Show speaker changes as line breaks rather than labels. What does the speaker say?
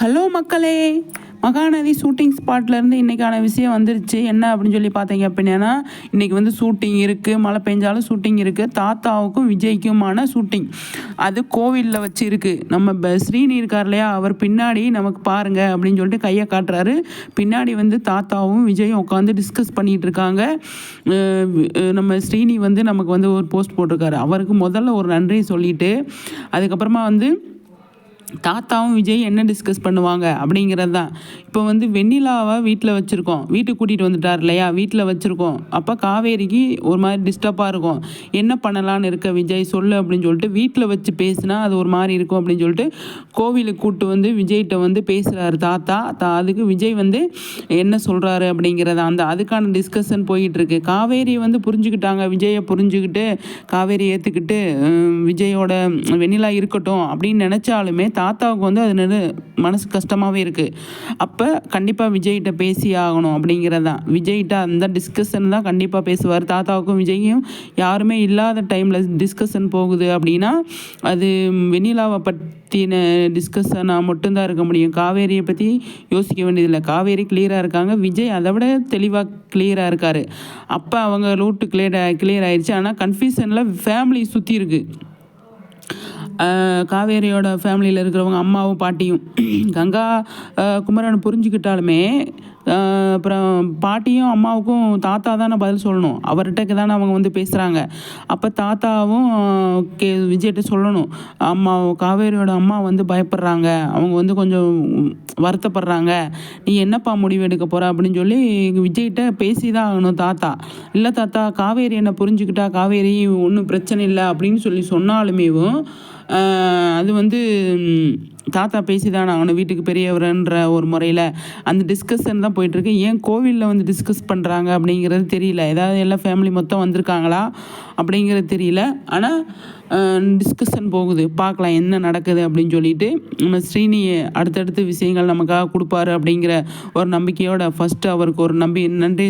Hello மக்களே. Mahanadi shooting ஸ்பாட்லேருந்து இன்றைக்கான விஷயம் வந்துருச்சு. என்ன அப்படின்னு சொல்லி பார்த்தீங்க அப்படின்னா இன்றைக்கி வந்து ஷூட்டிங் இருக்குது மழை பெஞ்சாலும் ஷூட்டிங் இருக்குது தாத்தாவுக்கும் விஜய்க்குமான ஷூட்டிங் அது கோவிலில் வச்சு இருக்குது நம்ம ப- ஸ்ரீனி இருக்கார் இல்லையா? அவர் பின்னாடி நமக்கு பாருங்க அப்படின்னு சொல்லிட்டு கையை காட்டுறாரு. பின்னாடி வந்து தாத்தாவும் விஜயும் உட்காந்து டிஸ்கஸ் பண்ணிகிட்டு இருக்காங்க. நம்ம ஸ்ரீனி வந்து நமக்கு வந்து ஒரு போஸ்ட் போட்டிருக்காரு. அவருக்கு முதல்ல ஒரு நன்றி சொல்லிவிட்டு அதுக்கப்புறமா வந்து தாத்தாவும் விஜய் என்ன டிஸ்கஸ் பண்ணுவாங்க அப்படிங்கிறது தான். இப்போ வந்து வெண்ணிலாவை வீட்டில் வச்சுருக்கோம். வீட்டுக்கு கூட்டிகிட்டு வந்துட்டார் இல்லையா? வீட்டில் வச்சுருக்கோம். அப்போ காவேரிக்கு ஒரு மாதிரி டிஸ்டர்பாக இருக்கும். என்ன பண்ணலான்னு இருக்க விஜய்? சொல்லு அப்படின்னு சொல்லிட்டு வீட்டில் வச்சு பேசினா அது ஒரு மாதிரி இருக்கும் அப்படின்னு சொல்லிட்டு கோவிலுக்கு கூட்டு வந்து விஜய்கிட்ட வந்து பேசுகிறாரு தாத்தா. தா அதுக்கு விஜய் வந்து என்ன சொல்கிறாரு அப்படிங்கிறத அந்த அதுக்கான டிஸ்கஷன் போயிட்டுருக்கு காவேரி வந்து புரிஞ்சுக்கிட்டாங்க. விஜயை புரிஞ்சுக்கிட்டு காவேரி ஏற்றுக்கிட்டு விஜயோட வெண்ணிலா இருக்கட்டும் அப்படின்னு நினச்சாலுமே தாத்தாவுக்கு வந்து அது நெரு மனசு கஷ்டமாகவே இருக்குது அப்போ கண்டிப்பாக விஜய்கிட்ட பேசி ஆகணும் அப்படிங்கிறது தான். விஜய்கிட்ட அந்த டிஸ்கஷன் தான் கண்டிப்பாக பேசுவார். தாத்தாவுக்கும் விஜய்க்கும் யாருமே இல்லாத டைமில் டிஸ்கஷன் போகுது அப்படின்னா அது வெண்ணிலாவை பற்றின டிஸ்கஷனாக மட்டும்தான் இருக்க முடியும். காவேரியை பற்றி யோசிக்க வேண்டியதில்லை. காவேரி கிளியராக இருக்காங்க. விஜய் அதை விட தெளிவாக கிளியராக இருக்கார். அப்போ அவங்க ரூட்டு கிளியர் கிளியர் ஆயிடுச்சு. ஆனால் கன்ஃபியூஷனில் ஃபேமிலி சுற்றி இருக்குது காவேரியோட ஃபேமிலியில் இருக்கிறவங்க அம்மாவும் பாட்டியும். கங்கா குமரன் புரிஞ்சுக்கிட்டாலுமே அப்புறம் பாட்டியும் அம்மாவுக்கும் தாத்தா தானே பதில் சொல்லணும். அவர்கிட்ட தானே அவங்க வந்து பேசுகிறாங்க அப்போ தாத்தாவும் கே விஜய்கிட்ட சொல்லணும். அம்மா காவேரியோட அம்மா வந்து பயப்படுறாங்க. அவங்க வந்து கொஞ்சம் வருத்தப்படுறாங்க. நீ என்னப்பா முடிவு எடுக்க போகிற அப்படின்னு சொல்லி விஜய்கிட்ட பேசி தான் ஆகணும் தாத்தா. இல்லை தாத்தா காவேரி என்னை புரிஞ்சுக்கிட்டா காவேரி ஒன்றும் பிரச்சனை இல்லை அப்படின்னு சொல்லி சொன்னாலுமேவும் அது வந்து தாத்தா பேசிதான் ஆகணும் வீட்டுக்கு பெரியவரன்ற ஒரு முறையில் அந்த டிஸ்கஷன் தான் போயிட்டுருக்கு. ஏன் கோவிலில் வந்து டிஸ்கஸ் பண்ணுறாங்க அப்படிங்கிறது தெரியல. ஏதாவது எல்லா ஃபேமிலி மொத்தம் வந்திருக்காங்களா அப்படிங்கிறது தெரியல. ஆனால் டிஸ்கஷன் போகுது. பார்க்கலாம் என்ன நடக்குது அப்படின்னு சொல்லிட்டு நம்ம ஸ்ரீனி அடுத்தடுத்த விஷயங்கள் நமக்காக கொடுப்பாரு அப்படிங்கிற ஒரு நம்பிக்கையோட ஃபஸ்ட்டு அவருக்கு ஒரு நம்பி நன்றி